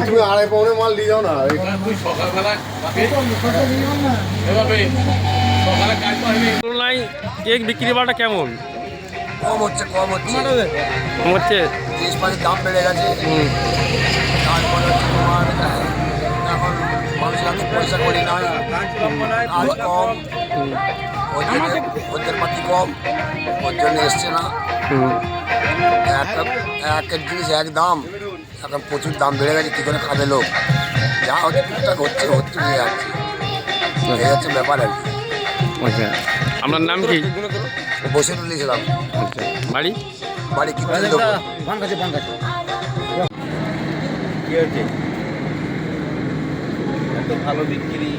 তুমি আড়াই পাউনে মাল নিয়ে যাও না সকালবেলা কেক বিক্রি বাটা কেমন কম হচ্ছে কম হচ্ছে। কম হচ্ছে? জিনিসপাতির দাম বেড়ে গেছে। তারপরে হচ্ছে তোমার এখন মানুষের কাছে পয়সা করি নাই কাজ কম ওদের পাতি কম ওর জন্য এসছে না। একটা এক এক জিনিস এক দাম। এখন প্রচুর দাম বেড়ে গেছে কী করে খাবে লোক? যা হচ্ছে টুকটাক হচ্ছে হচ্ছে নিয়ে যাচ্ছে। এই হচ্ছে ব্যাপার আর কি। আচ্ছা। আপনার নাম কি? বসে তুলেছিলাম আচ্ছা বাড়ি? বাড়ি কি হয়েছে? এত ভালো বিক্রি।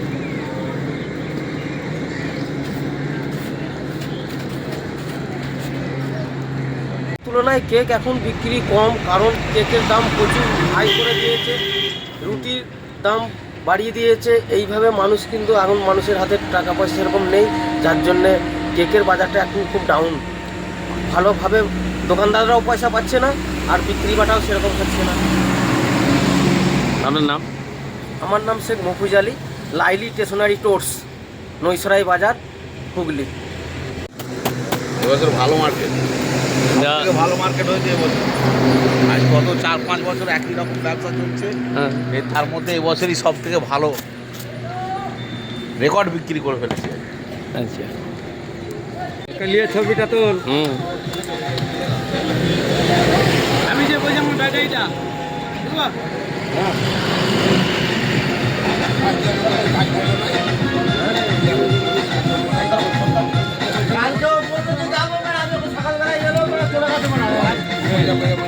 তুলনায় কেক এখন বিক্রি কম কারণ কেকের দাম প্রচুর হাই করে দিয়েছে রুটির দাম বাড়িয়ে দিয়েছে। এইভাবে মানুষ কিন্তু এখন মানুষের হাতে টাকা পয়সা সেরকম নেই যার জন্যে কেকের বাজারটা এখন খুব ডাউন ভালোভাবে দোকানদাররাও পয়সা পাচ্ছে না আর বিক্রি বাটাও সেরকম হচ্ছে না। আপনার নাম? আমার নাম শেখ মফুজ আলী লাইলি স্টেশনারি টোর্স নৈসরাই বাজার হুগলি। এবছর ভালো মার্কেট ভালো মার্কেট হয়েছে এবছর। আজ গত চার পাঁচ বছর একই রকম ব্যবসা চলছে। হ্যাঁ। এর তার মধ্যে এবছরই সব থেকে ভালো রেকর্ড বিক্রি করে ফেলেছে। আচ্ছা। লিয়ে ছবিটা তোল হুম। আমি যে বলছি আমার ব্যাটারিটা সকালবেলায় এলো চলে গেছে